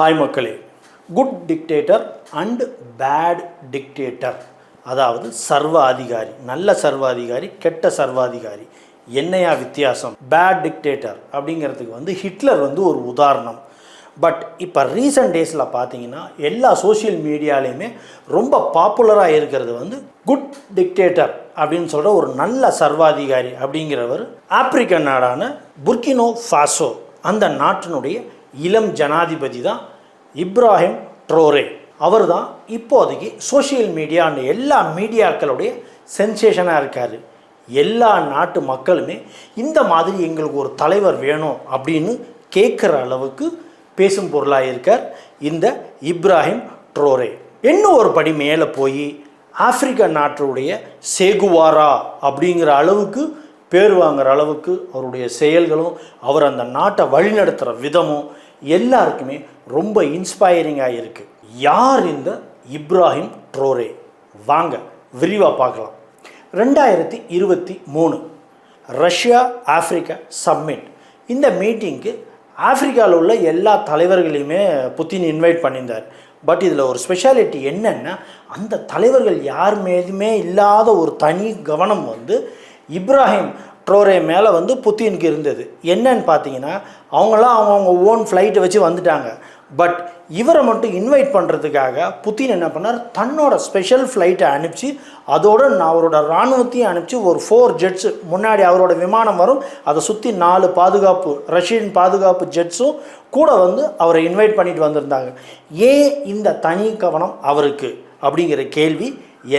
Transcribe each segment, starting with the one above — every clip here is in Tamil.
ஹாய் மக்களே. Good dictator and bad dictator அதாவது சர்வ அதிகாரி நல்ல சர்வாதிகாரி கெட்ட சர்வாதிகாரி. என்னையா வித்தியாசம்? பேட் டிக்டேட்டர் அப்படிங்கிறதுக்கு வந்து ஹிட்லர் வந்து ஒரு உதாரணம். பட் இப்போ ரீசன்ட் டேஸில் பார்த்தீங்கன்னா எல்லா சோஷியல் மீடியாலையுமே ரொம்ப பாப்புலராக இருக்கிறது வந்து குட் டிக்டேட்டர் அப்படின்னு சொல்கிற ஒரு நல்ல சர்வாதிகாரி அப்படிங்கிறவர் ஆப்பிரிக்க நாடான புர்கினோ ஃபாசோ அந்த நாட்டினுடைய இளம் ஜனாதிபதி தான் இப்ராஹிம் ட்ரோரே. அவர் தான் இப்போதைக்கு சோஷியல் மீடியா அண்ட் எல்லா மீடியாக்களுடைய சென்சேஷனாக இருக்கார். எல்லா நாட்டு மக்களுமே இந்த மாதிரி எங்களுக்கு ஒரு தலைவர் வேணும் அப்படின்னு கேட்குற அளவுக்கு பேசும் பொருளாக இருக்கார் இந்த இப்ராஹிம் ட்ரோரே. இன்னும் ஒரு படி மேலே போய் ஆப்பிரிக்க நாட்டுடைய சேகுவாரா அப்படிங்கிற அளவுக்கு பேர் வாங்குற அளவுக்கு அவருடைய செயல்களும் அவர் அந்த நாட்டை வழிநடத்துகிற விதமும் எல்லாருக்குமே ரொம்ப இன்ஸ்பைரிங்காக இருக்குது யார் இந்த இப்ராஹிம் ட்ரோரே? வாங்க விரிவாக பார்க்கலாம். ரெண்டாயிரத்தி இருபத்தி மூணு ரஷ்யா ஆஃப்ரிக்கா சம்மிட் இந்த மீட்டிங்க்கு ஆஃப்ரிக்காவில் உள்ள எல்லா தலைவர்களையுமே புத்தின் இன்வைட் பண்ணியிருந்தார். பட் இதில் ஒரு ஸ்பெஷாலிட்டி என்னென்னா அந்த தலைவர்கள் யார் மீதுமே இல்லாத ஒரு தனி கவனம் வந்து இப்ராஹிம் மற்றோரை மேலே வந்து புத்தினுக்கு இருந்தது. என்னன்னு பார்த்தீங்கன்னா அவங்களாம் அவங்கவுங்க ஓன் ஃப்ளைட்டை வச்சு வந்துட்டாங்க. பட் இவரை மட்டும் இன்வைட் பண்ணுறதுக்காக புத்தின் என்ன பண்ணார்? தன்னோட ஸ்பெஷல் ஃப்ளைட்டை அனுப்பிச்சு அதோட நான் அவரோட இராணுவத்தையும் அனுப்பிச்சு ஒரு ஃபோர் ஜெட்ஸு முன்னாடி அவரோட விமானம் வரும். அதை சுற்றி நாலு பாதுகாப்பு ரஷ்யன் பாதுகாப்பு ஜெட்ஸும் கூட வந்து அவரை இன்வைட் பண்ணிட்டு வந்திருந்தாங்க. ஏன் இந்த தனி கவனம் அவருக்கு? அப்படிங்கிற கேள்வி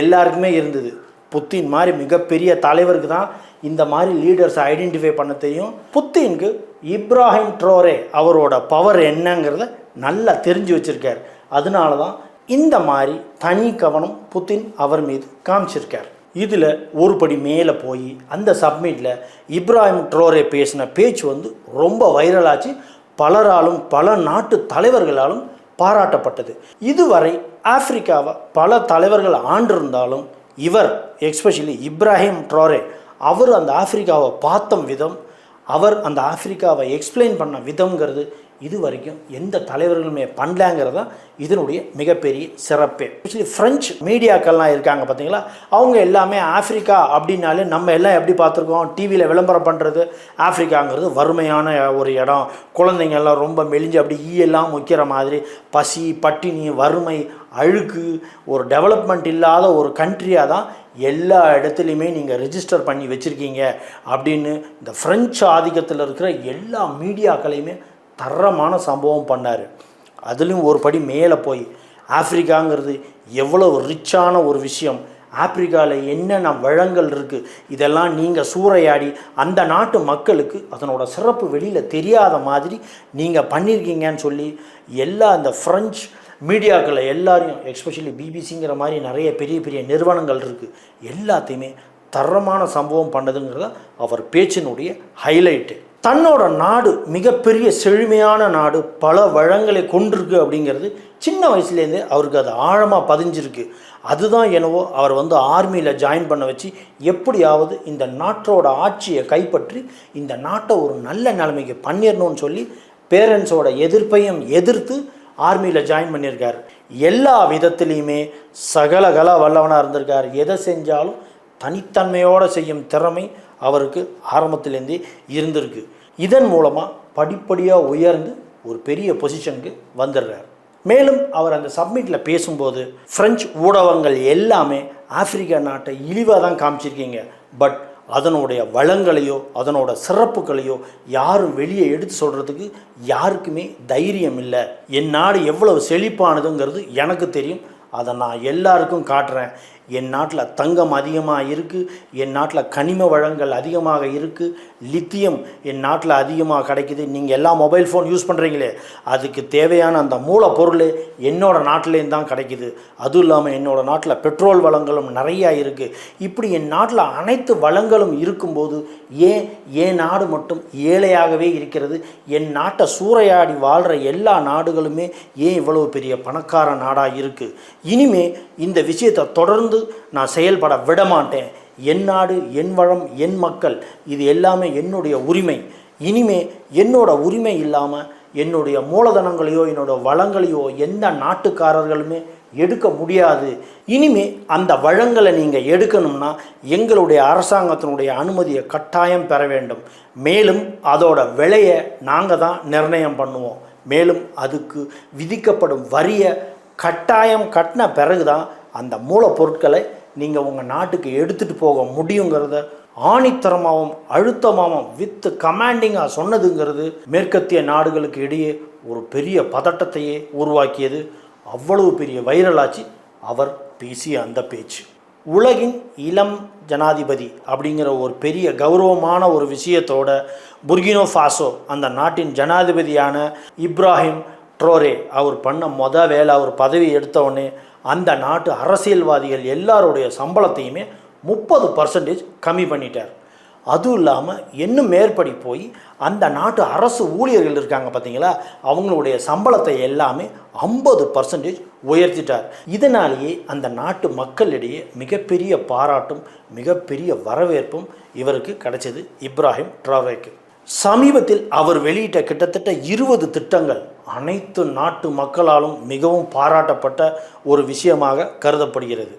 எல்லாருக்குமே இருந்தது. புத்தின் மாதிரி மிகப்பெரிய தலைவருக்கு தான் இந்த மாதிரி லீடர்ஸை ஐடென்டிஃபை பண்ணத்தையும் தெரியும் இப்ராஹிம் ட்ரோரே அவரோட பவர் என்னங்கிறத நல்லா தெரிஞ்சு வச்சுருக்கார். அதனால தான் இந்த மாதிரி தனி கவனம் புத்தின் அவர் மீது காமிச்சிருக்கார். இதில் ஒரு படி மேலே போய் அந்த சப்மிட்டில் இப்ராஹிம் ட்ரோரே பேசின பேச்சு வந்து ரொம்ப வைரலாச்சு பலராலும் பல நாட்டு தலைவர்களாலும் பாராட்டப்பட்டது. இதுவரை ஆப்பிரிக்காவை பல தலைவர்கள் ஆண்டிருந்தாலும் இவர் எக்ஸ்பெஷலி இப்ராஹிம் ட்ரோரே அவர் அந்த ஆஃப்ரிக்காவை பார்த்த விதம் அவர் அந்த ஆஃப்ரிக்காவை எக்ஸ்பிளைன் பண்ண விதம்ங்கிறது இது வரைக்கும் எந்த தலைவர்களுமே பண்ணலாங்கிறது தான் இதனுடைய மிகப்பெரிய சிறப்பே. ஆக்சுவலி ஃப்ரெஞ்ச் மீடியாக்கள்லாம் இருக்காங்க பார்த்தீங்களா? அவங்க எல்லாமே ஆஃப்ரிக்கா அப்படின்னாலே நம்ம எல்லாம் எப்படி பார்த்துருக்கோம்? டிவியில் விளம்பரம் பண்ணுறது ஆஃப்ரிக்காங்கிறது வறுமையான ஒரு இடம். குழந்தைங்க எல்லாம் ரொம்ப மெலிஞ்சு அப்படி ஈயெல்லாம் முக்கிற மாதிரி பசி பட்டினி வறுமை அழுக்கு ஒரு டெவலப்மெண்ட் இல்லாத ஒரு கண்ட்ரியாக தான் எல்லா இடத்துலையுமே நீங்கள் ரிஜிஸ்டர் பண்ணி வச்சுருக்கீங்க அப்படின்னு இந்த ஃப்ரெஞ்சு ஆதிக்கத்தில் இருக்கிற எல்லா மீடியாக்களையுமே தரமான சம்பவம் பண்ணார். அதுலேயும் ஒரு படி மேலே போய் ஆப்பிரிக்காங்கிறது எவ்வளோ ரிச்சான ஒரு விஷயம். ஆப்பிரிக்காவில் என்னென்ன வளங்கள் இருக்குது இதெல்லாம் நீங்கள் சூறையாடி அந்த நாட்டு மக்களுக்கு அதனோட சிறப்பு வெளியில் தெரியாத மாதிரி நீங்கள் பண்ணியிருக்கீங்கன்னு சொல்லி எல்லா அந்த ஃப்ரெஞ்ச் மீடியாக்களை எல்லாரையும் எஸ்பெஷலி பிபிசிங்கிற மாதிரி நிறைய பெரிய பெரிய நிறுவனங்கள் இருக்குது எல்லாத்தையுமே தரமான சம்பவம் பண்ணதுங்கிறத அவர் பேச்சினுடைய ஹைலைட்டு தன்னோட நாடு மிகப்பெரிய செழுமையான நாடு பல வளங்களை கொண்டிருக்கு அப்படிங்கிறது சின்ன வயசுலேருந்தே அவருக்கு அது ஆழமாக பதிஞ்சிருக்கு. அதுதான் என்னவோ அவர் வந்து ஆர்மியில் ஜாயின் பண்ண வச்சு எப்படியாவது இந்த நாட்டோட ஆட்சியை கைப்பற்றி இந்த நாட்டை ஒரு நல்ல நிலைமைக்கு பண்ணிடணும்னு சொல்லி பேரண்ட்ஸோட எதிர்ப்பையும் எதிர்த்து ஆர்மியில் ஜாயின் பண்ணியிருக்கார். எல்லா விதத்துலேயுமே சகலகல வல்லவனாக இருந்திருக்கார். எதை செஞ்சாலும் தனித்தன்மையோடு செய்யும் திறமை அவருக்கு ஆரம்பத்திலேருந்தே இருந்திருக்கு. இதன் மூலமாக படிப்படியாக உயர்ந்து ஒரு பெரிய பொசிஷனுக்கு வந்துடுறார். மேலும் அவர் அந்த சப்மிட்டில் பேசும்போது ஃப்ரெஞ்சு ஊடகங்கள் எல்லாமே ஆப்பிரிக்கா நாட்டை இழிவாக தான் காமிச்சிருக்கீங்க. பட் அதனுடைய வளங்களையோ அதனோட சிறப்புகளையோ யாரும் வெளியே எடுத்து சொல்கிறதுக்கு யாருக்குமே தைரியம் இல்லை. என் நாடு எவ்வளவு செழிப்பானதுங்கிறது எனக்கு தெரியும். அதை நான் எல்லாருக்கும் காட்டுறேன். என் நாட்டில் தங்கம் அதிகமாக இருக்குது என் நாட்டில் கனிம வளங்கள் அதிகமாக இருக்குது லித்தியம் என் நாட்டில் அதிகமாக கிடைக்குது. நீங்கள் எல்லா மொபைல் ஃபோன் யூஸ் பண்ணுறீங்களே அதுக்கு தேவையான அந்த மூலப்பொருள் என்னோடய நாட்டிலேருந்து தான் கிடைக்குது. அதுவும் இல்லாமல் என்னோடய நாட்டில் பெட்ரோல் வளங்களும் நிறையா இருக்குது இப்படி என் நாட்டில் அனைத்து வளங்களும் இருக்கும்போது ஏன் என் நாடு மட்டும் ஏழையாகவே இருக்கிறது? என் நாட்டை சூறையாடி வாழ்கிற எல்லா நாடுகளுமே ஏன் இவ்வளவு பெரிய பணக்கார நாடாக இருக்குது இனிமே இந்த விஷயத்தை தொடர்ந்து நான் செயல்பட விடமாட்டேன். என் நாடு என் வளம் என் மக்கள் இது எல்லாமே என்னுடைய உரிமை. இனிமே என்னோட உரிமை இல்லாமல் என்னுடைய மூலதனங்களையோ என்னோட வளங்களையோ எந்த நாட்டுக்காரர்களுமே எடுக்க முடியாது. இனிமே அந்த வளங்களை நீங்கள் எடுக்கணும்னா எங்களுடைய அரசாங்கத்தினுடைய அனுமதியை கட்டாயம் பெற வேண்டும். மேலும் அதோட விலையை நாங்கள் தான் நிர்ணயம் பண்ணுவோம். மேலும் அதுக்கு விதிக்கப்படும் வரியை கட்டாயம் கட்டின பிறகு தான் அந்த மூலப்பொருட்களை நீங்கள் உங்கள் நாட்டுக்கு எடுத்துகிட்டு போக முடியுங்கிறத ஆணித்தரமாகவும் அழுத்தமாகவும் வித்து கமாண்டிங்காக சொன்னதுங்கிறது மேற்கத்திய நாடுகளுக்கு இடையே ஒரு பெரிய பதட்டத்தையே உருவாக்கியது. அவ்வளவு பெரிய வைரலாச்சு அவர் பேசிய அந்த பேச்சு. உலகின் இளம் ஜனாதிபதி அப்படிங்கிற ஒரு பெரிய கௌரவமான ஒரு விஷயத்தோட புர்கினோ ஃபாசோ அந்த நாட்டின் ஜனாதிபதியான இப்ராஹிம் ட்ரோரே அவர் பண்ண மொத வேலை அவர் பதவி எடுத்தவொடனே அந்த நாட்டு அரசியல்வாதிகள் எல்லாருடைய சம்பளத்தையுமே முப்பது பர்சன்டேஜ் கம்மி பண்ணிட்டார். அதுவும் இல்லாமல் இன்னும் மேற்படி போய் அந்த நாட்டு அரசு ஊழியர்கள் இருக்காங்க பார்த்தீங்களா அவங்களுடைய சம்பளத்தை எல்லாமே ஐம்பது பர்சன்டேஜ் உயர்த்திட்டார். இதனாலேயே அந்த நாட்டு மக்களிடையே மிகப்பெரிய பாராட்டும் மிகப்பெரிய வரவேற்பும் இவருக்கு கிடைச்சது இப்ராஹிம் ட்ராவேக்கு. சமீபத்தில் அவர் வெளியிட்ட கிட்டத்தட்ட இருபது திட்டங்கள் அனைத்து நாட்டு மக்களாலும் மிகவும் பாராட்டப்பட்ட ஒரு விஷயமாக கருதப்படுகிறது.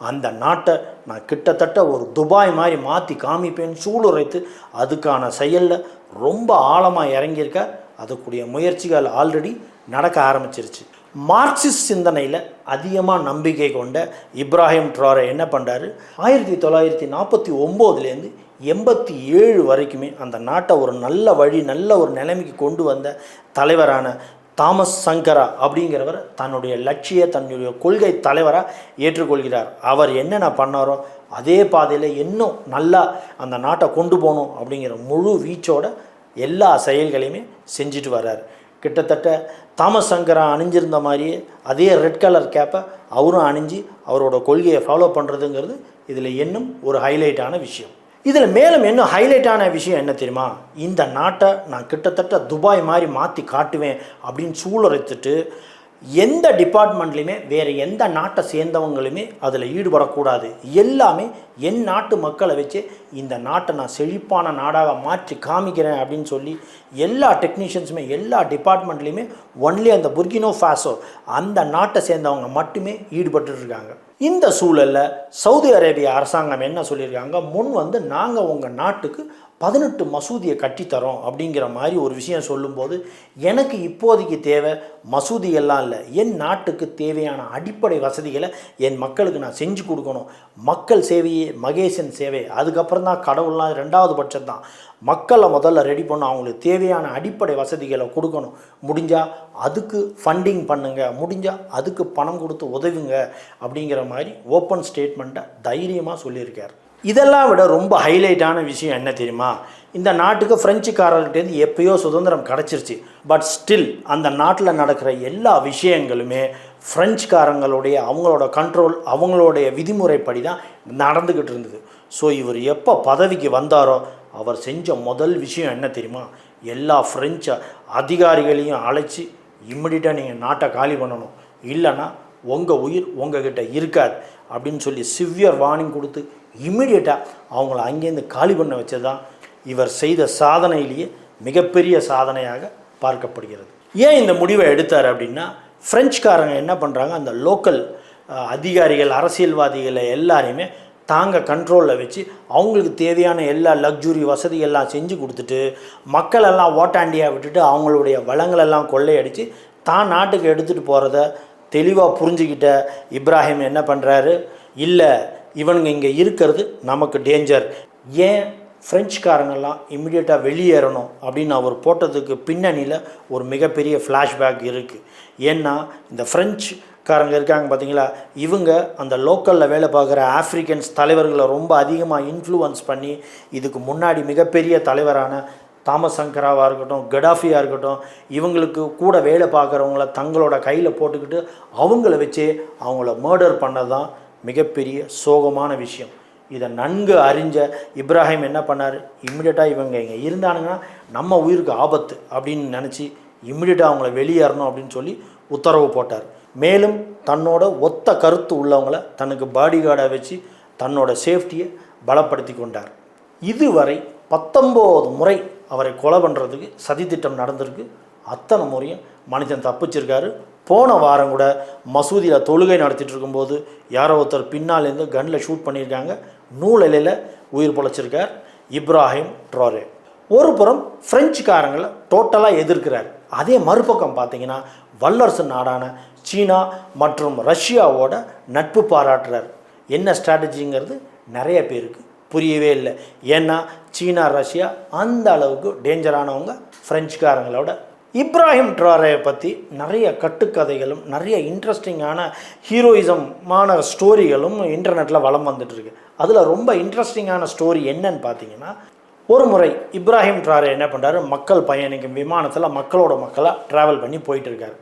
அந்த நாட்டை நான் கிட்டத்தட்ட ஒரு துபாய் மாதிரி மாற்றி காமிப்பேன் சூளுரைத்து அதுக்கான செயலில் ரொம்ப ஆழமாக இறங்கியிருக்க அதுக்குரிய முயற்சிகள் ஆல்ரெடி நடக்க ஆரம்பிச்சிருச்சு. மார்க்சிஸ்ட் சிந்தனையில் அதிகமாக நம்பிக்கை கொண்ட இப்ராஹிம் ட்ராரை என்ன பண்ணுறாரு ஆயிரத்தி தொள்ளாயிரத்தி நாற்பத்தி ஒம்போதுலேருந்து எண்பத்தி ஏழு வரைக்குமே அந்த நாட்டை ஒரு நல்ல வழி நல்ல ஒரு நிலைமைக்கு கொண்டு வந்த தலைவரான தாமஸ் சங்கரா அப்படிங்கிறவர் தன்னுடைய லட்சிய தன்னுடைய கொள்கை தலைவராக ஏற்றுக்கொள்கிறார். அவர் என்னென்ன பண்ணாரோ அதே பாதையில் இன்னும் நல்லா அந்த நாட்டை கொண்டு போகணும் அப்படிங்கிற முழு வீச்சோட எல்லா செயல்களையுமே செஞ்சுட்டு வர்றார். கிட்டத்தட்ட தாமஸ் சங்கரா அணிஞ்சிருந்த மாதிரியே அதே ரெட் கலர் கேப்பை அவரும் அணிஞ்சு அவரோட கொள்கையை ஃபாலோ பண்ணுறதுங்கிறது இதில் இன்னும் ஒரு ஹைலைட்டான விஷயம். இதில் மேலும் இன்னும் ஹைலைட்டான விஷயம் என்ன தெரியுமா? இந்த நாட்டை நான் கிட்டத்தட்ட துபாய் மாதிரி மாற்றி காட்டுவேன் அப்படின்னு சூளுரைத்துட்டு எந்த டிபார்ட்மெண்ட்லையுமே வேறு எந்த நாட்டை சேர்ந்தவங்களுமே அதில் ஈடுபடக்கூடாது. எல்லாமே என் நாட்டு மக்களை வச்சு இந்த நாட்டை நான் செழிப்பான நாடாக மாற்றி காமிக்கிறேன் அப்படின்னு சொல்லி எல்லா டெக்னீஷியன்ஸுமே எல்லா டிபார்ட்மெண்ட்லேயுமே ஒன்லி அந்த புர்கினோ ஃபாசோ அந்த நாட்டை சேர்ந்தவங்க மட்டுமே ஈடுபட்டுருக்காங்க இந்த சூழலில் சவுதி அரேபியா அரசாங்கம் என்ன சொல்லியிருக்காங்க? முன் வந்து நாங்கள் உங்கள் நாட்டுக்கு பதினெட்டு மசூதியை கட்டித்தரோம் அப்படிங்கிற மாதிரி ஒரு விஷயம் சொல்லும்போது எனக்கு இப்போதைக்கு தேவை மசூதி எல்லாம் இல்லை. என் நாட்டுக்கு தேவையான அடிப்படை வசதிகளை என் மக்களுக்கு நான் செஞ்சு கொடுக்கணும். மக்கள் சேவையே மகேசன் சேவை. அதுக்கப்புறம் தான் கடவுள்லாம் ரெண்டாவது பட்சம் தான் மக்களை முதல்ல ரெடி பண்ண அவங்களுக்கு தேவையான அடிப்படை வசதிகளை கொடுக்கணும். முடிஞ்சால் அதுக்கு ஃபண்டிங் பண்ணுங்கள் முடிஞ்சால் அதுக்கு பணம் கொடுத்து உதவுங்க அப்படிங்கிற மாதிரி ஓப்பன் ஸ்டேட்மெண்ட்டை தைரியமாக சொல்லியிருக்கார். இதெல்லாம் விட ரொம்ப ஹைலைட்டான விஷயம் என்ன தெரியுமா? இந்த நாட்டுக்கு ஃப்ரெஞ்சுக்காரர்கிட்டேருந்து எப்பயோ சுதந்திரம் கிடச்சிருச்சு. பட் ஸ்டில் அந்த நாட்டில் நடக்கிற எல்லா விஷயங்களுமே ஃப்ரெஞ்சுக்காரங்களுடைய அவங்களோட கண்ட்ரோல் அவங்களுடைய விதிமுறைப்படி தான் நடந்துக்கிட்டு இருந்தது. ஸோ இவர் எப்போ பதவிக்கு வந்தாரோ அவர் செஞ்ச முதல் விஷயம் என்ன தெரியுமா? எல்லா ஃப்ரெஞ்சு அதிகாரிகளையும் அழைச்சி இம்மிடியட்டாக நீங்கள் நாட்டை காலி பண்ணணும். இல்லைன்னா உங்கள் உயிர் உங்ககிட்ட இருக்காது அப்படின்னு சொல்லி சிவியர் வார்னிங் கொடுத்து இம்மிடியட்டாக அவங்கள அங்கேருந்து காலி பண்ண வச்சது தான் இவர் செய்த சாதனையிலேயே மிகப்பெரிய சாதனையாக பார்க்கப்படுகிறது. ஏன் இந்த முடிவை எடுத்தார் அப்படின்னா ஃப்ரெஞ்சுக்காரங்க என்ன பண்ணுறாங்க அந்த லோக்கல் அதிகாரிகள் அரசியல்வாதிகளை எல்லாரையுமே தாங்க கண்ட்ரோலில் வச்சு அவங்களுக்கு தேவையான எல்லா லக்ஸுரி வசதிகள்லாம் செஞ்சு கொடுத்துட்டு மக்களெல்லாம் ஓட்டாண்டியாக விட்டுட்டு அவங்களுடைய வளங்களெல்லாம் கொள்ளையடித்து தான் நாட்டுக்கு எடுத்துகிட்டு போகிறத தெளிவாக புரிஞ்சுக்கிட்ட இப்ராஹிம் என்ன பண்ணுறாரு இல்லை இவனுங்க இங்கே இருக்கிறது நமக்கு டேஞ்சர் ஏன் ஃப்ரெஞ்சுக்காரங்கெல்லாம் இம்மிடியட்டாக வெளியேறணும் அப்படின்னு அவர் போட்டதுக்கு பின்னணியில் ஒரு மிகப்பெரிய ஃப்ளாஷ்பேக் இருக்குது ஏன்னா இந்த ஃப்ரெஞ்சுக்காரங்க இருக்காங்க பார்த்தீங்களா இவங்க அந்த லோக்கலில் வேலை பார்க்குற ஆஃப்ரிக்கன்ஸ் தலைவர்களை ரொம்ப அதிகமாக இன்ஃப்ளூயன்ஸ் பண்ணி இதுக்கு முன்னாடி மிகப்பெரிய தலைவரான தாமஸ் சங்கராவாக இருக்கட்டும் கடாஃபியாக இருக்கட்டும் இவங்களுக்கு கூட வேலை பார்க்குறவங்கள தங்களோட கையில் போட்டுக்கிட்டு அவங்கள வச்சு அவங்கள மர்டர் பண்ணது தான் மிகப்பெரிய சோகமான விஷயம். இதை நன்கு அறிஞ்ச இப்ராஹிம் என்ன பண்ணார்? இம்மிடியட்டாக இவங்க இங்கே இருந்தானுங்கன்னா நம்ம உயிருக்கு ஆபத்து அப்படின்னு நினச்சி இம்மிடியட்டாக அவங்கள வெளியேறணும் அப்படின்னு சொல்லி உத்தரவு போட்டார். மேலும் தன்னோட ஒத்த கருத்து உள்ளவங்கள தனக்கு பாடி கார்டாக வச்சு தன்னோட சேஃப்டியை பலப்படுத்தி கொண்டார். இதுவரை பத்தொம்போது முறை அவரை கொலை பண்ணுறதுக்கு சதித்திட்டம் நடந்திருக்கு. அத்தனை முறையும் மனிதன் தப்பிச்சிருக்காரு. போன வாரம் கூட மசூதியில் தொழுகை நடத்திட்டு இருக்கும்போது யாரோ ஒருத்தர் பின்னாலேருந்து கன்னில் ஷூட் பண்ணியிருக்காங்க. நூலிலையில் உயிர் பொழைச்சிருக்கார் இப்ராஹிம் ட்ரோரே. ஒரு புறம் பிரெஞ்சுக்காரங்களை டோட்டலாக எதிர்க்கிறார். அதே மறுபக்கம் பார்த்தீங்கன்னா வல்லரசு நாடான சீனா மற்றும் ரஷ்யாவோட நட்பு பாராட்டுறார். என்ன ஸ்ட்ராட்டஜிங்கிறது நிறைய பேருக்கு புரியவே இல்லை. ஏன்னா சீனா ரஷ்யா அந்த அளவுக்கு டேஞ்சரானவங்க ஃப்ரெஞ்சுக்காரங்களோட இப்ராஹிம் ட்ராரையை பற்றி நிறைய கட்டுக்கதைகளும் நிறைய இன்ட்ரெஸ்டிங்கான ஹீரோயிசமான ஸ்டோரிகளும் இன்டர்நெட்டில் வளம் வந்துட்டுருக்கு. அதில் ரொம்ப இன்ட்ரெஸ்டிங்கான ஸ்டோரி என்னன்னு பார்த்தீங்கன்னா ஒரு முறை இப்ராஹிம் ட்ராரே என்ன பண்ணுறாரு மக்கள் பயணிக்கும் விமானத்தில் மக்களோட மக்களாக ட்ராவல் பண்ணி போயிட்டுருக்காரு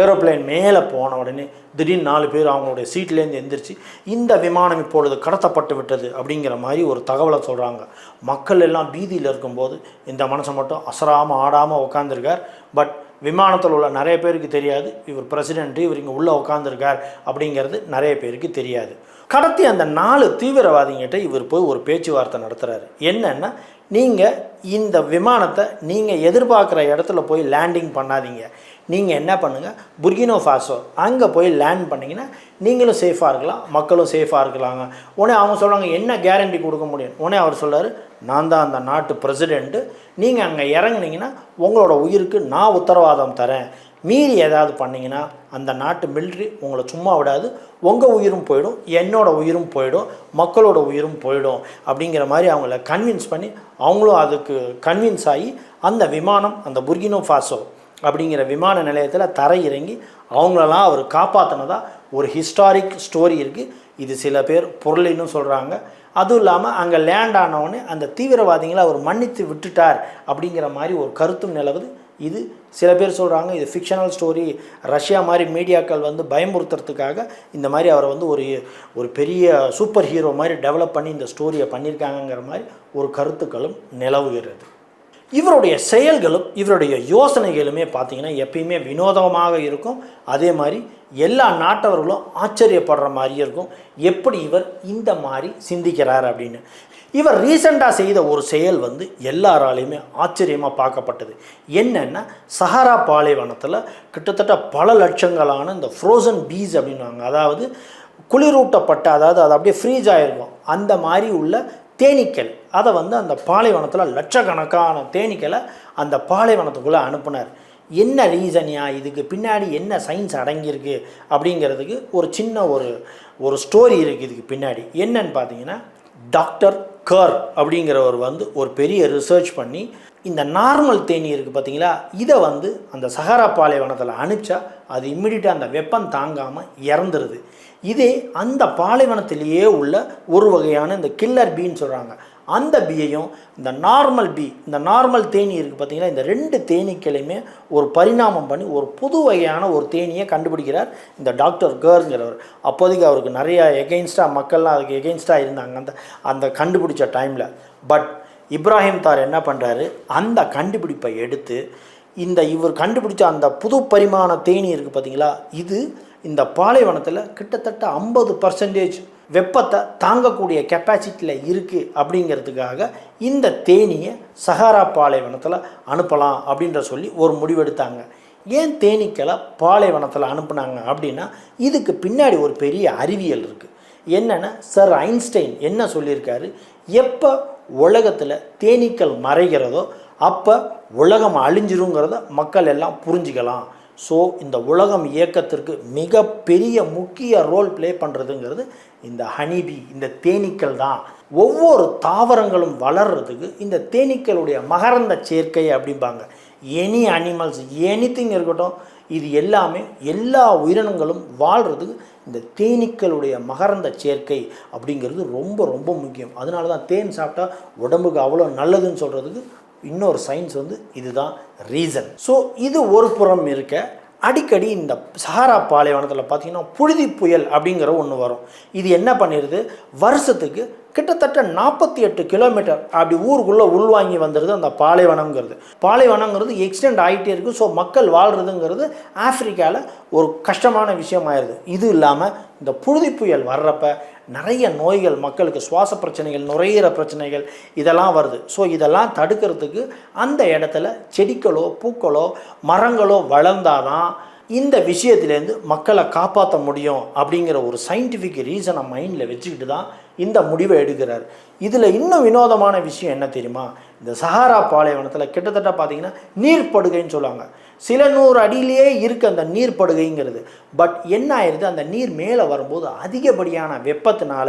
ஏரோப்ளேன் மேலே போன உடனே திடீர்னு நாலு பேர் அவங்களுடைய சீட்லேருந்து எந்திரிச்சு இந்த விமானம் இப்பொழுது கடத்தப்பட்டு விட்டது அப்படிங்கிற மாதிரி ஒரு தகவலை சொல்கிறாங்க மக்கள் எல்லாம் பீதியில் இருக்கும்போது இந்த மனுஷன் மட்டும் அசராமல் ஆடாமல் உட்காந்துருக்கார் பட் விமானத்தில் உள்ள நிறைய பேருக்கு தெரியாது. இவர் பிரசிடென்ட் இவர் இங்கே உள்ளே உட்காந்துருக்கார் அப்படிங்கிறது நிறைய பேருக்கு தெரியாது. கடத்தி அந்த நாலு தீவிரவாதிங்கிட்ட இவர் போய் ஒரு பேச்சுவார்த்தை நடத்துகிறாரு என்னென்னா நீங்கள் இந்த விமானத்தை நீங்கள் எதிர்பார்க்குற இடத்துல போய் லேண்டிங் பண்ணாதீங்க. நீங்கள் என்ன பண்ணுங்கள் புர்கினோ ஃபாசோ. அங்கே போய் லேண்ட் பண்ணிங்கன்னா நீங்களும் சேஃபாக இருக்கலாம் மக்களும் சேஃபாக இருக்கலாங்க. உடனே அவங்க சொல்கிறாங்க என்ன கேரண்டி கொடுக்க முடியும்? உடனே அவர் சொல்கிறார் நான் தான் அந்த நாட்டு பிரசிடெண்ட்டு நீங்கள் அங்கே இறங்குனீங்கன்னா உங்களோட உயிருக்கு நான் உத்தரவாதம் தரேன். மீறி ஏதாவது பண்ணிங்கன்னா அந்த நாட்டு மிலிட்ரி உங்களை சும்மா விடாது. உங்கள் உயிரும் போயிடும் என்னோட உயிரும் போயிடும் மக்களோட உயிரும் போயிடும். அப்படிங்கிற மாதிரி அவங்கள கன்வின்ஸ் பண்ணி அவங்களும் அதுக்கு கன்வின்ஸ் ஆகி அந்த விமானம் அந்த புர்கினோ ஃபாசோ அப்படிங்கிற விமான நிலையத்தில் தரை இறங்கி அவங்களெல்லாம் அவர் காப்பாற்றினதா ஒரு ஹிஸ்டாரிக் ஸ்டோரி இருக்குது இது சில பேர் பொருளின்னு சொல்கிறாங்க அதுவும் இல்லாமல் அங்கே லேண்ட் ஆனவுடனே அந்த தீவிரவாதிகளை அவர் மன்னித்து விட்டுட்டார் அப்படிங்கிற மாதிரி ஒரு கருத்தும் நிலவுது. இது சில பேர் சொல்கிறாங்க இது ஃபிக்ஷனல் ஸ்டோரி ரஷ்யா மாதிரி மீடியாக்கள் வந்து பயமுறுத்துறதுக்காக இந்த மாதிரி அவரை வந்து ஒரு ஒரு பெரிய சூப்பர் ஹீரோ மாதிரி டெவலப் பண்ணி இந்த ஸ்டோரியை பண்ணியிருக்காங்கங்கிற மாதிரி ஒரு கருத்துக்களும் நிலவுகிறது. இவருடைய செயல்களும் இவருடைய யோசனைகளுமே பார்த்தீங்கன்னா எப்பயுமே வினோதமாக இருக்கும். அதே மாதிரி எல்லா நாட்டவர்களும் ஆச்சரியப்படுற மாதிரியும் இருக்கும். எப்படி இவர் இந்த மாதிரி சிந்திக்கிறார் அப்படின்னு. இவர் ரீசெண்டாக செய்த ஒரு செயல் வந்து எல்லாராலையுமே ஆச்சரியமாக பார்க்கப்பட்டது. என்னென்னா சஹாரா பாலைவனத்தில் கிட்டத்தட்ட பல லட்சங்களான இந்த ஃப்ரோசன் பீஸ் அப்படின்வாங்க அதாவது குளிரூட்டப்பட்ட அதாவது அது அப்படியே ஃப்ரீஸ் ஆகிருக்கும் அந்த மாதிரி உள்ள தேனீக்கள். அதை வந்து அந்த பாலைவனத்தில் லட்சக்கணக்கான தேனீக்களை அந்த பாலைவனத்துக்குள்ளே அனுப்புனார். என்ன ரீசன்யா இதுக்கு? பின்னாடி என்ன சயின்ஸ் அடங்கியிருக்கு? அப்படிங்கிறதுக்கு ஒரு சின்ன ஒரு ஒரு ஸ்டோரி இருக்குது இதுக்கு பின்னாடி. என்னன்னு பார்த்தீங்கன்னா டாக்டர் கர் அப்படிங்கிறவர் வந்து ஒரு பெரிய ரிசர்ச் பண்ணி இந்த நார்மல் தேனி இருக்குது பார்த்தீங்களா இதை வந்து அந்த சஹாரா பாலைவனத்தில் அனுப்பிச்சா அது இம்மிடியட்டாக அந்த வெப்பம் தாங்காமல் இறந்துருது. இதே அந்த பாலைவனத்திலேயே உள்ள ஒரு வகையான இந்த கில்லர் பீன்னு சொல்கிறாங்க அந்த பீயையும் இந்த நார்மல் பீ இந்த நார்மல் தேனி இருக்குது பார்த்தீங்களா இந்த ரெண்டு தேனீக்களையுமே ஒரு பரிணாமம் பண்ணி ஒரு புது வகையான ஒரு தேனியை கண்டுபிடிக்கிறார் இந்த டாக்டர் கேர்ங்கிறவர் அப்போதைக்கு அவருக்கு நிறையா எகெயின்ஸ்டாக மக்கள்லாம் அதுக்கு எகெயின்ஸ்டாக இருந்தாங்க அந்த அந்த கண்டுபிடிச்ச டைமில் பட் இப்ராஹிம் தார் என்ன பண்ணுறாரு அந்த கண்டுபிடிப்பை எடுத்து இந்த இவர் கண்டுபிடிச்ச அந்த புது பரிமாண தேனி இருக்குது பார்த்தீங்களா இது இந்த பாலைவனத்தில் கிட்டத்தட்ட ஐம்பது பர்சன்டேஜ் வெப்பத்தை தாங்கக்கூடிய கெப்பாசிட்டியில் இருக்குது அப்படிங்கிறதுக்காக இந்த தேனியை சஹாரா பாலைவனத்தில் அனுப்பலாம் அப்படின்ற சொல்லி ஒரு முடிவெடுத்தாங்க ஏன் தேனீக்களை பாலைவனத்தில் அனுப்புனாங்க அப்படின்னா இதுக்கு பின்னாடி ஒரு பெரிய அறிவியல் இருக்குது என்னென்னா சர் ஐன்ஸ்டைன் என்ன சொல்லியிருக்காரு? எப்போ உலகத்தில் தேனீக்கள் மறைகிறதோ அப்போ உலகம் அழிஞ்சிருங்கிறத மக்கள் எல்லாம் புரிஞ்சுக்கலாம். ஸோ இந்த உலகம் இயக்கத்திற்கு மிகப்பெரிய முக்கிய ரோல் ப்ளே பண்ணுறதுங்கிறது இந்த ஹனிபி இந்த தேனீக்கள் தான். ஒவ்வொரு தாவரங்களும் வளர்கிறதுக்கு இந்த தேனீக்களுடைய மகரந்த சேர்க்கை அப்படிம்பாங்க. எனி அனிமல்ஸ் எனிதிங் இருக்கட்டும் இது எல்லாமே எல்லா உயிரினங்களும் வாழ்கிறதுக்கு இந்த தேனீக்களுடைய மகரந்த சேர்க்கை அப்படிங்கிறது ரொம்ப ரொம்ப முக்கியம். அதனால தான் தேன் சாப்பிட்டா உடம்புக்கு அவ்வளோ நல்லதுன்னு சொல்கிறதுக்கு இன்னொரு சயின்ஸ் வந்து இதுதான் ரீசன் ஸோ இது ஒரு புறம் இருக்க அடிக்கடி இந்த சஹாரா பாலைவனத்தில் பார்த்தீங்கன்னா புழுதி புயல் அப்படிங்கிற ஒன்று வரும். இது என்ன பண்ணிடுது வருஷத்துக்கு கிட்டத்தட்ட நாற்பத்தி எட்டு கிலோமீட்டர் அப்படி ஊருக்குள்ளே உள்வாங்கி வந்துடுது அந்த பாலைவனம்ங்கிறது. பாலைவனங்கிறது எக்ஸ்டெண்ட் ஆகிட்டே இருக்குது ஸோ மக்கள் வாழ்கிறதுங்கிறது ஆஃப்ரிக்காவில் ஒரு கஷ்டமான விஷயம் ஆயிடுது இது இல்லாமல் இந்த புழுதி புயல் வர்றப்ப நிறைய நோய்கள் மக்களுக்கு சுவாச பிரச்சனைகள் நுரையீர பிரச்சனைகள் இதெல்லாம் வருது. ஸோ இதெல்லாம் தடுக்கிறதுக்கு அந்த இடத்துல செடிகளோ பூக்களோ மரங்களோ வளர்ந்தாதான் இந்த விஷயத்துலேருந்து மக்களை காப்பாற்ற முடியும் அப்படிங்கிற ஒரு சயின்டிஃபிக் ரீசனை மைண்டில் வச்சுக்கிட்டு தான் இந்த முடிவை எடுக்கிறார். இதில் இன்னும் வினோதமான விஷயம் என்ன தெரியுமா? இந்த சஹாரா பாலைவனத்தில் கிட்டத்தட்ட பார்த்தீங்கன்னா நீர்ப்படுகைன்னு சொல்லுவாங்க. சில நூறு அடியிலேயே இருக்குது அந்த நீர்ப்படுகைங்கிறது. பட் என்ன ஆயிடுது அந்த நீர் மேலே வரும்போது அதிகப்படியான வெப்பத்தினால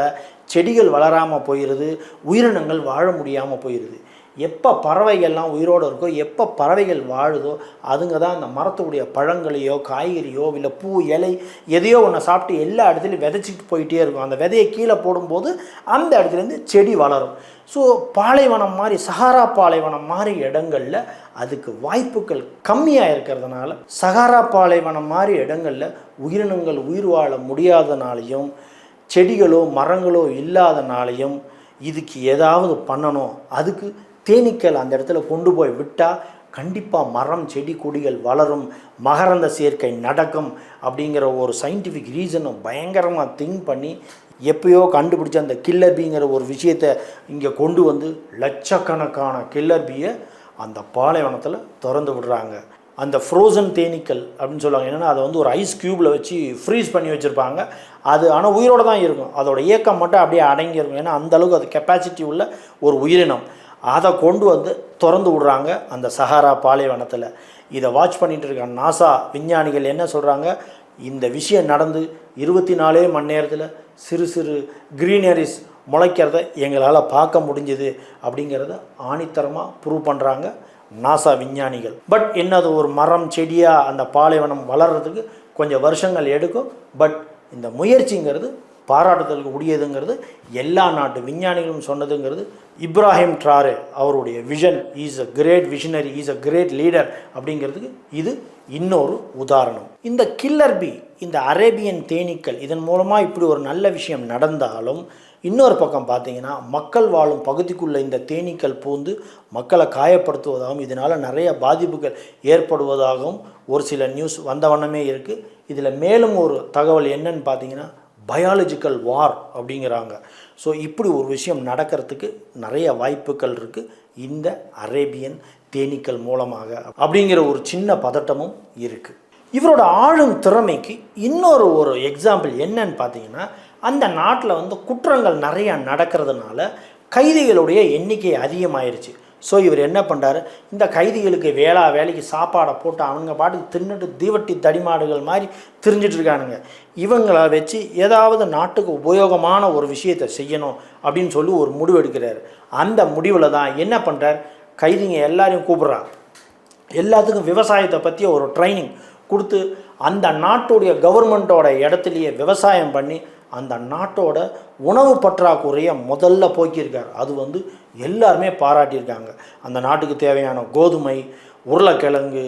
செடிகள் வளராமல் போயிடுது உயிரினங்கள் வாழ முடியாமல் போயிடுது எப்போ பறவைகள்லாம் உயிரோடு இருக்கோ எப்போ பறவைகள் வாழுதோ அதுங்க தான் அந்த மரத்துடைய பழங்களையோ காய்கறியோ இல்லை பூ இலை எதையோ ஒன்று சாப்பிட்டு எல்லா இடத்துலையும் விதைச்சிட்டு போயிட்டே இருக்கும். அந்த விதையை கீழே போடும்போது அந்த இடத்துலேருந்து செடி வளரும். ஸோ பாலைவனம் மாதிரி சஹாரா பாலைவனம் மாதிரி இடங்களில் அதுக்கு வாய்ப்புகள் கம்மியாக இருக்கிறதுனால சஹாரா பாலைவனம் மாதிரி இடங்களில் உயிரினங்கள் உயிர் வாழ முடியாதனாலையும் செடிகளோ மரங்களோ இல்லாதனாலையும் இதுக்கு ஏதாவது பண்ணணும். அதுக்கு தேனீக்கள் அந்த இடத்துல கொண்டு போய் விட்டால் கண்டிப்பாக மரம் செடி கொடிகள் வளரும். மகரந்த சேர்க்கை நடக்கும் அப்படிங்கிற ஒரு சயின்டிஃபிக் ரீசனும் பயங்கரமாக திங்க் பண்ணி எப்பயோ கண்டுபிடிச்ச அந்த கில்லர் பீங்கிற ஒரு விஷயத்தை இங்கே கொண்டு வந்து லட்சக்கணக்கான கில்லர் பீயை அந்த பாலைவனத்தில் திறந்து விடுறாங்க. அந்த ஃப்ரோசன் தேனீக்கள் அப்படின்னு சொல்லுவாங்க. என்னென்னா அதை வந்து ஒரு ஐஸ் க்யூப்பில் வச்சு ஃப்ரீஸ் பண்ணி வச்சுருப்பாங்க. அது ஆனால் உயிரோடு தான் இருக்கும். அதோட இயக்கம் மட்டும் அப்படியே அடங்கி இருக்கும் ஏன்னா அந்தளவுக்கு அது கெப்பாசிட்டி உள்ள ஒரு உயிரினம். அதை கொண்டு வந்து திறந்து விடுறாங்க அந்த சஹாரா பாலைவனத்தில். இதை வாட்ச் பண்ணிகிட்டு இருக்க நாசா விஞ்ஞானிகள் என்ன சொல்கிறாங்க இந்த விஷயம் நடந்து இருபத்தி நாலே மணி நேரத்தில் சிறு சிறு க்ரீனரிஸ் முளைக்கிறத எங்களால் பார்க்க முடிஞ்சுது அப்படிங்கிறத ஆணித்தரமாக ப்ரூவ் பண்ணுறாங்க நாசா விஞ்ஞானிகள். பட் என்னது ஒரு மரம் செடியாக அந்த பாலைவனம் வளர்கிறதுக்கு கொஞ்சம் வருஷங்கள் எடுக்கும். பட் இந்த முயற்சிங்கிறது பாராட்டுதலுக்கு உரியதுங்கிறது எல்லா நாட்டு விஞ்ஞானிகளும் சொன்னதுங்கிறது இப்ராஹிம் ட்ராரே அவருடைய vision is a great visionary is a great leader அப்படிங்கிறதுக்கு இது இன்னொரு உதாரணம். இந்த கில்லர் பி இந்த அரேபியன் தேனீக்கள் இதன் மூலமாக இப்படி ஒரு நல்ல விஷயம் நடந்தாலும் இன்னொரு பக்கம் பார்த்தீங்கன்னா மக்கள் வாழும் பகுதிக்குள்ள இந்த தேனீக்கள் பூந்து மக்களை காயப்படுத்துவதாகவும் இதனால் நிறைய பாதிப்புகள் ஏற்படுவதாகவும் ஒரு சில நியூஸ் வந்த வண்ணமே இருக்குது இதில் மேலும் ஒரு தகவல் என்னன்னு பார்த்தீங்கன்னா பயாலஜிக்கல் வார் அப்படிங்கிறாங்க. ஸோ இப்படி ஒரு விஷயம் நடக்கிறதுக்கு நிறைய வாய்ப்புகள் இருக்குது இந்த அரேபியன் தேனீக்கள் மூலமாக அப்படிங்கிற ஒரு சின்ன பதட்டமும் இருக்குது இவரோட ஆளும் திறமைக்கு இன்னொரு ஒரு எக்ஸாம்பிள் என்னன்னு பார்த்தீங்கன்னா அந்த நாட்டில் வந்து குற்றங்கள் நிறையா நடக்கிறதுனால கைதிகளுடைய எண்ணிக்கை அதிகமாயிருச்சு. ஸோ இவர் என்ன பண்ணுறாரு இந்த கைதிகளுக்கு வேளா வேலைக்கு சாப்பாடை போட்டு அவங்க பாட்டுக்கு தின்னுட்டு தீவட்டி தடிமாடுகள் மாதிரி திரிஞ்சிட்டு இருக்கானுங்க. இவங்களை வச்சு ஏதாவது நாட்டுக்கு உபயோகமான ஒரு விஷயத்தை செய்யணும் அப்படின்னு சொல்லி ஒரு முடிவு எடுக்கிறார். அந்த முடிவில் தான் என்ன பண்ணுறார் கைதிங்க எல்லாரையும் கூப்பிட்றார் எல்லாத்துக்கும் விவசாயத்தை பற்றி ஒரு ட்ரைனிங் கொடுத்து அந்த நாட்டுடைய கவர்மெண்ட்டோட இடத்துலையே விவசாயம் பண்ணி அந்த நாட்டோட உணவு பற்றாக்குறையை முதல்ல போக்கியிருக்கார். அது வந்து எல்லாருமே பாராட்டியிருக்காங்க. அந்த நாட்டுக்கு தேவையான கோதுமை உருளைக்கிழங்கு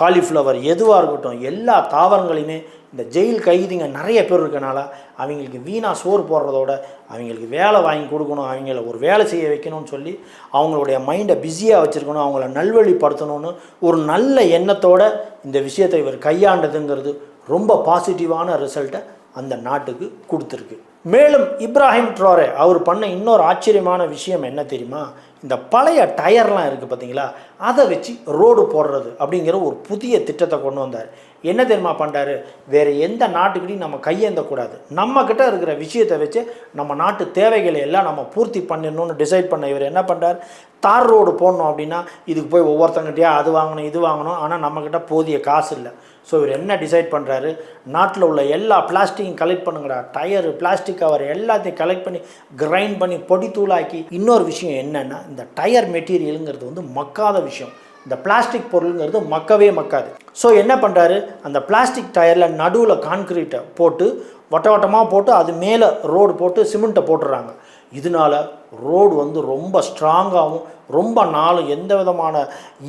காலிஃப்ளவர் எதுவாக இருக்கட்டும் எல்லா தாவரங்களையுமே இந்த ஜெயில் கைதிங்க நிறைய பேர் இருக்கனால அவங்களுக்கு வீணாக சோறு போடுறதோட அவங்களுக்கு வேலை வாங்கி கொடுக்கணும் அவங்கள ஒரு வேலை செய்ய வைக்கணும்னு சொல்லி அவங்களுடைய மைண்டை பிஸியாக வச்சுருக்கணும் அவங்கள நல்வழிப்படுத்தணும்னு ஒரு நல்ல எண்ணத்தோட இந்த விஷயத்தை இவர் கையாண்டதுங்கிறது ரொம்ப பாசிட்டிவான ரிசல்ட்டை அந்த நாட்டுக்கு கொடுத்துருக்கு. மேலும் இப்ராஹிம் ட்ரோரே அவர் பண்ண இன்னொரு ஆச்சரியமான விஷயம் என்ன தெரியுமா? இந்த பழைய டயர்லாம் இருக்குது பார்த்தீங்களா அதை வச்சு ரோடு போடுறது அப்படிங்கிற ஒரு புதிய திட்டத்தை கொண்டு வந்தார். என்ன தெரியுமா பண்ணுறாரு வேறு எந்த நாட்டுக்கிட்டையும் நம்ம கையேந்தக்கூடாது. நம்மக்கிட்ட இருக்கிற விஷயத்தை வச்சு நம்ம நாட்டு தேவைகளை எல்லாம் நம்ம பூர்த்தி பண்ணிடணும்னு டிசைட் பண்ண இவர் என்ன பண்ணுறார் தார் ரோடு போடணும் அப்படின்னா இதுக்கு போய் ஒவ்வொருத்தங்கிட்டயா அது வாங்கணும் இது வாங்கணும். ஆனால் நம்மக்கிட்ட போதிய காசு இல்லை. ஸோ இவர் என்ன டிசைட் பண்ணுறாரு நாட்டில் உள்ள எல்லா பிளாஸ்டிக்கையும் கலெக்ட் பண்ணுங்கடா. டயரு பிளாஸ்டிக் கவர் எல்லாத்தையும் கலெக்ட் பண்ணி கிரைண்ட் பண்ணி பொடி தூளாக்கி. இன்னொரு விஷயம் என்னென்னா இந்த டயர் மெட்டீரியலுங்கிறது வந்து மக்காத விஷயம். இந்த பிளாஸ்டிக் பொருளுங்கிறது மக்கவே மக்காது. ஸோ என்ன பண்ணுறாரு அந்த பிளாஸ்டிக் டயரில் நடுவில் கான்க்ரீட்டை போட்டு வட்ட வட்டமாக போட்டு அது மேலே ரோடு போட்டு சிமெண்ட்டை போட்டுடுறாங்க இதனால ரோடு வந்து ரொம்ப ஸ்ட்ராங்காகவும் ரொம்ப நாளும் எந்த விதமான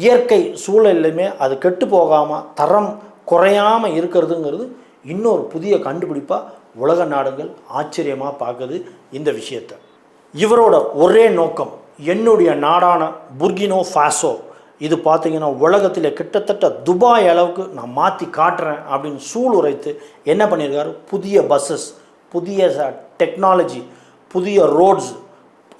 இயற்கை சூழல்லையுமே அது கெட்டு போகாமல் தரம் குறையாமல் இருக்கிறதுங்கிறது இன்னொரு புதிய கண்டுபிடிப்பாக உலக நாடுகள் ஆச்சரியமாக பார்க்குது இந்த விஷயத்தை. இவரோட ஒரே நோக்கம் என்னுடைய நாடான புர்கினோ ஃபாசோ. இது பார்த்தீங்கன்னா உலகத்தில் கிட்டத்தட்ட துபாய் அளவுக்கு நான் மாற்றி காட்டுறேன் அப்படின்னு சூளுரைத்து என்ன பண்ணியிருக்காரு? புதிய பஸ்ஸஸ் புதிய டெக்னாலஜி புதிய ரோட்ஸ்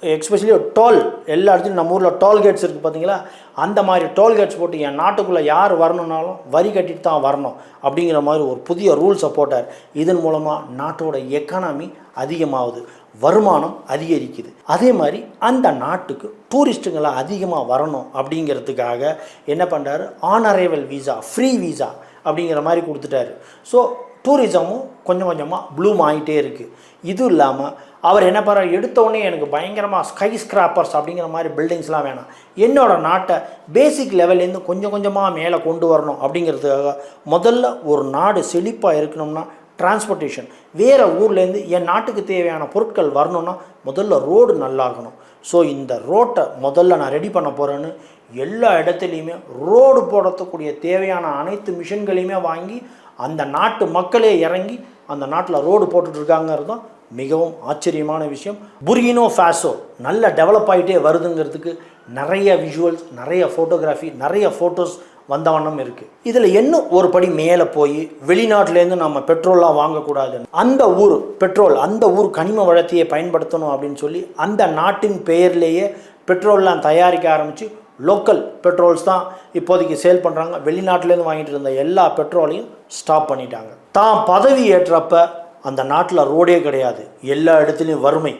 எக்ஸ்பெஷலி டோல் எல்லா இடத்துலையும் நம்ம ஊரில் டோல்கேட்ஸ் இருக்குது பார்த்தீங்களா அந்த மாதிரி டோல்கேட்ஸ் போட்டு என் நாட்டுக்குள்ளே யார் வரணுன்னாலும் வரி கட்டிட்டு தான் வரணும் அப்படிங்கிற மாதிரி ஒரு புதிய ரூல்ஸை போட்டார். இதன் மூலமாக நாட்டோட எக்கானமி அதிகமாகுது வருமானம் அதிகரிக்குது. அதே மாதிரி அந்த நாட்டுக்கு டூரிஸ்ட்டுங்களை அதிகமாக வரணும் அப்படிங்கிறதுக்காக என்ன பண்ணுறாரு on arrival visa free visa அப்படிங்கிற மாதிரி கொடுத்துட்டாரு. ஸோ டூரிசமும் கொஞ்சம் கொஞ்சமாக ப்ளூம் ஆகிட்டே இருக்குது இது இல்லாமல் அவர் என்ன பண்ணுறாரு எடுத்தோடனே எனக்கு பயங்கரமாக ஸ்கை ஸ்கிராப்பர்ஸ் அப்படிங்கிற மாதிரி பில்டிங்ஸ்லாம் வேணாம். என்னோடய நாட்டை பேசிக் லெவல்லேருந்து கொஞ்சம் கொஞ்சமாக மேலே கொண்டு வரணும் அப்படிங்கிறதுக்காக முதல்ல ஒரு நாடு செழிப்பாக இருக்கணும்னா டிரான்ஸ்போர்ட்டேஷன் வேறு ஊர்லேருந்து என் நாட்டுக்கு தேவையான பொருட்கள் வரணும்னா முதல்ல ரோடு நல்லா இருக்கணும் ஸோ இந்த ரோட்டை முதல்ல நான் ரெடி பண்ண போகிறேன்னு எல்லா இடத்துலையுமே ரோடு போடத்துக்கூடிய தேவையான அனைத்து மிஷின்களையுமே வாங்கி அந்த நாட்டு மக்களே இறங்கி அந்த நாட்டில் ரோடு போட்டுட்ருக்காங்கிறது தான் மிகவும் ஆச்சரியமான விஷயம். புர்கினோ ஃபேஸோ நல்ல டெவலப் ஆகிட்டே வருதுங்கிறதுக்கு நிறைய விஷுவல்ஸ் நிறைய ஃபோட்டோகிராஃபி நிறைய ஃபோட்டோஸ் வந்த வண்ணம் இருக்குது இதில் இன்னும் ஒரு படி மேலே போய் வெளிநாட்டிலேருந்து நம்ம பெட்ரோல்லாம் வாங்கக்கூடாது அந்த ஊர் பெட்ரோல் அந்த ஊர் கனிம வளத்தையை பயன்படுத்தணும் அப்படின்னு சொல்லி அந்த நாட்டின் பெயர்லேயே பெட்ரோல்லாம் தயாரிக்க ஆரம்பித்து லோக்கல் பெட்ரோல்ஸ் தான் இப்போதைக்கு சேல் பண்ணுறாங்க வெளிநாட்டிலேருந்து வாங்கிட்டு இருந்த எல்லா பெட்ரோலையும் ஸ்டாப் பண்ணிட்டாங்க. தான் பதவி ஏற்றப்ப அந்த நாட்டில் ரோடே கிடையாது. எல்லா இடத்துலையும் வறுமை.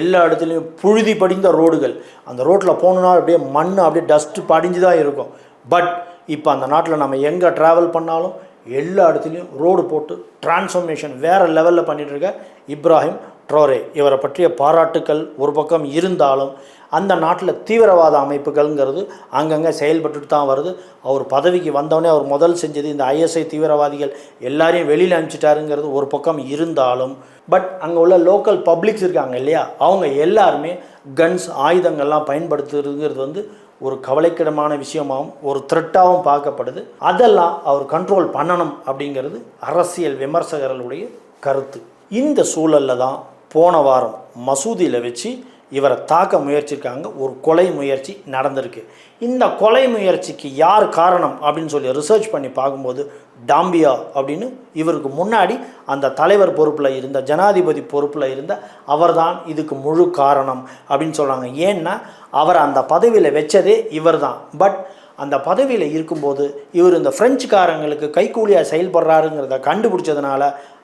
எல்லா இடத்துலையும் புழுதி படிந்த ரோடுகள் அந்த ரோட்டில் போகணுன்னா அப்படியே மண் அப்படியே டஸ்ட்டு படிஞ்சு தான் இருக்கும். பட் இப்போ அந்த நாட்டில் நம்ம எங்கே ட்ராவல் பண்ணாலும் எல்லா இடத்துலையும் ரோடு போட்டு டிரான்ஸ்ஃபர்மேஷன் வேறு லெவலில் பண்ணிகிட்டு இருக்க இப்ராஹிம் ட்ரோரே இவரை பற்றிய பாராட்டுக்கள் ஒரு பக்கம் இருந்தாலும் அந்த நாட்டில் தீவிரவாத அமைப்புகள்ங்கிறது அங்கங்கே செயல்பட்டுட்டு தான் வருது. அவர் பதவிக்கு வந்தவொடனே அவர் முதல் செஞ்சது இந்த ஐஎஸ்ஐ தீவிரவாதிகள் எல்லாரையும் வெளியில் அனுப்பிச்சிட்டாருங்கிறது ஒரு பக்கம் இருந்தாலும் பட் அங்கே உள்ள லோக்கல் பப்ளிக்ஸ் இருக்காங்க இல்லையா? அவங்க எல்லாருமே கன்ஸ் ஆயுதங்கள்லாம் பயன்படுத்துறதுங்கிறது வந்து ஒரு கவலைக்கிடமான விஷயமாகவும் ஒரு த்ரெட்டாகவும் பார்க்கப்படுது. அதெல்லாம் அவர் கண்ட்ரோல் பண்ணணும் அப்படிங்கிறது அரசியல் விமர்சகர்களுடைய கருத்து. இந்த சூழலில் தான் போன வாரம் மசூதியில் வச்சு இவரை தாக்க முயற்சிருக்காங்க. ஒரு கொலை முயற்சி நடந்திருக்கு. இந்த கொலை முயற்சிக்கு யார் காரணம் அப்படின்னு சொல்லி ரிசர்ச் பண்ணி பார்க்கும்போது டாம்பியா அப்படின்னு இவருக்கு முன்னாடி அந்த தலைவர் பொறுப்பில் இருந்த ஜனாதிபதி பொறுப்பில் இருந்த அவர்தான் இதுக்கு முழு காரணம் அப்படின்னு சொல்கிறாங்க ஏன்னா அவர் அந்த பதவியில் வச்சதே இவர் தான் பட் அந்த பதவியில் இருக்கும்போது இவர் இந்த பிரெஞ்சுக்காரங்களுக்கு கைக்கூலியாக செயல்படுறாருங்கிறத கண்டுபிடிச்சதுனால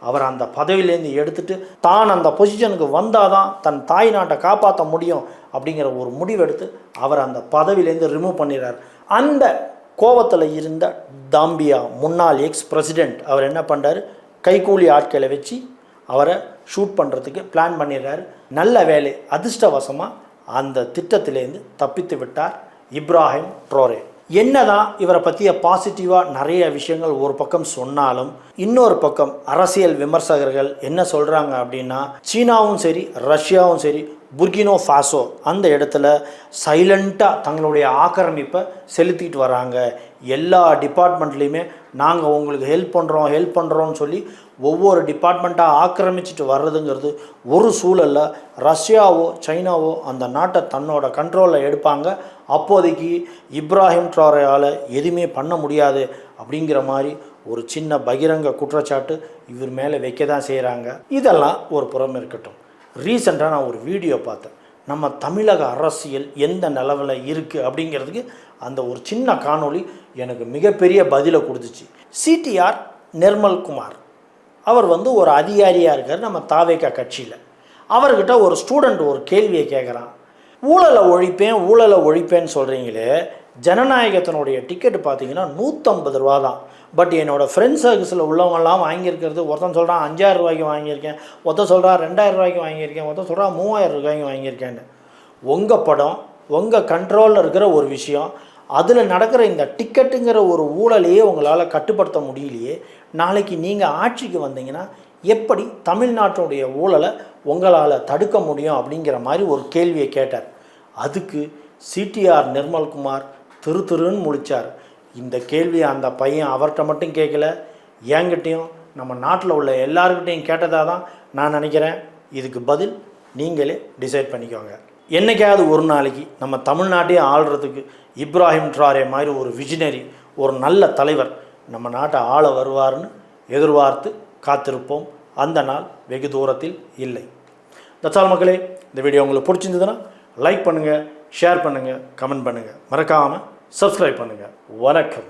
அவர் அந்த பதவியிலேருந்து எடுத்துட்டு தான் அந்த பொசிஷனுக்கு வந்தால் தான் தன் தாய் நாட்டை காப்பாற்ற முடியும் அப்படிங்கிற ஒரு முடிவெடுத்து அவர் அந்த பதவியிலேருந்து ரிமூவ் பண்ணிடுறார். அந்த கோவத்தில் இருந்த தாம்பியா முன்னாள் எக்ஸ் பிரசிடெண்ட் அவர் என்ன பண்ணுறாரு கைக்கூலி ஆட்களை வச்சு அவரை ஷூட் பண்ணுறதுக்கு பிளான் பண்ணிடுறாரு. நல்ல வேலை அதிர்ஷ்டவசமாக அந்த திட்டத்திலேருந்து தப்பித்து விட்டார் இப்ராஹிம் ட்ரோரே. என்னதான் இவரை பற்றிய பாசிட்டிவாக நிறைய விஷயங்கள் ஒரு பக்கம் சொன்னாலும் இன்னொரு பக்கம் அரசியல் விமர்சகர்கள் என்ன சொல்கிறாங்க அப்படின்னா சீனாவும் சரி ரஷ்யாவும் சரி புர்கினோ ஃபாசோ அந்த இடத்துல சைலண்ட்டாக தங்களுடைய ஆக்கிரமிப்பை செலுத்திட்டு வராங்க. எல்லா டிபார்ட்மெண்ட்லேயுமே நாங்கள் உங்களுக்கு ஹெல்ப் பண்ணுறோம் ஹெல்ப் பண்ணுறோம்னு சொல்லி ஒவ்வொரு டிபார்ட்மெண்ட்டாக ஆக்கிரமிச்சிட்டு வர்றதுங்கிறது ஒரு சூழலில் ரஷ்யாவோ சைனாவோ அந்த நாட்டை தன்னோட கண்ட்ரோலில் எடுப்பாங்க. அப்போதைக்கு இப்ராஹிம் ட்ராரையால் எதுவுமே பண்ண முடியாது அப்படிங்கிற மாதிரி ஒரு சின்ன பகிரங்க குற்றச்சாட்டு இவர் மேலே வைக்க தான் செய்கிறாங்க இதெல்லாம் ஒரு புறம் இருக்கட்டும். ரீசெண்டாக நான் ஒரு வீடியோ பார்த்தேன். நம்ம தமிழக அரசியல் எந்த நிலவில் இருக்குது அப்படிங்கிறதுக்கு அந்த ஒரு சின்ன காணொளி எனக்கு மிகப்பெரிய பதிலை கொடுத்துச்சு. சிடிஆர் நிர்மல் குமார். அவர் வந்து ஒரு அதிகாரியாக இருக்கார் நம்ம தாவேக்கா கட்சியில். அவர்கிட்ட ஒரு ஸ்டூடெண்ட் ஒரு கேள்வியை கேட்குறான் ஊழலை ஒழிப்பேன் ஊழலை ஒழிப்பேன்னு சொல்கிறீங்களே ஜனநாயகத்தினுடைய டிக்கெட்டு பார்த்தீங்கன்னா நூற்றம்பது ரூபா தான். பட் என்னோடய ஃப்ரெண்ட்ஸ் சர்க்கிள்ஸில் உள்ளவங்கெல்லாம் வாங்கியிருக்கிறது ஒருத்தன் சொல்கிறான் அஞ்சாயிரம் ரூபாய்க்கு வாங்கியிருக்கேன் ஒருத்தன் சொல்கிறான் ரெண்டாயிரம் ரூபாய்க்கு வாங்கியிருக்கேன் ஒருத்தன் சொல்கிறான் மூவாயிரம் ரூபாய்க்கு வாங்கியிருக்கேன்னு. உங்கள் படம் உங்கள் கண்ட்ரோலில் இருக்கிற ஒரு விஷயம் அதில் நடக்கிற இந்த டிக்கெட்டுங்கிற ஒரு ஊழலையே உங்களால் கட்டுப்படுத்த முடியலையே நாளைக்கு நீங்கள் ஆட்சிக்கு வந்தீங்கன்னா எப்படி தமிழ்நாட்டுடைய ஊழலை உங்களால் தடுக்க முடியும் அப்படிங்கிற மாதிரி ஒரு கேள்வியை கேட்டார். அதுக்கு சிடிஆர் நிர்மல்குமார் திரு திருன்னு முழிச்சார். இந்த கேள்வியை அந்த பையன் அவர்கிட்ட மட்டும் கேட்கல. என்கிட்டையும் நம்ம நாட்டில் உள்ள எல்லாருக்கிட்டையும் கேட்டதாக தான் நான் நினைக்கிறேன். இதுக்கு பதில் நீங்களே டிசைட் பண்ணிக்கோங்க. என்னைக்காவது ஒரு நாளைக்கு நம்ம தமிழ்நாட்டையே ஆள்றதுக்கு இப்ராஹிம் ட்ராரே மாதிரி ஒரு விஜினரி ஒரு நல்ல தலைவர். நம்ம நாட்டை ஆள வருவார்னு எதிர்பார்த்து காத்திருப்போம். அந்த நாள் வெகு தூரத்தில் இல்லை. தச்சால் மக்களே. இந்த வீடியோ உங்களுக்கு பிடிச்சிருந்ததுன்னா லைக் பண்ணுங்கள் ஷேர் பண்ணுங்கள் கமெண்ட் பண்ணுங்கள் மறக்காமல் சப்ஸ்கிரைப் பண்ணுங்கள் வணக்கம்.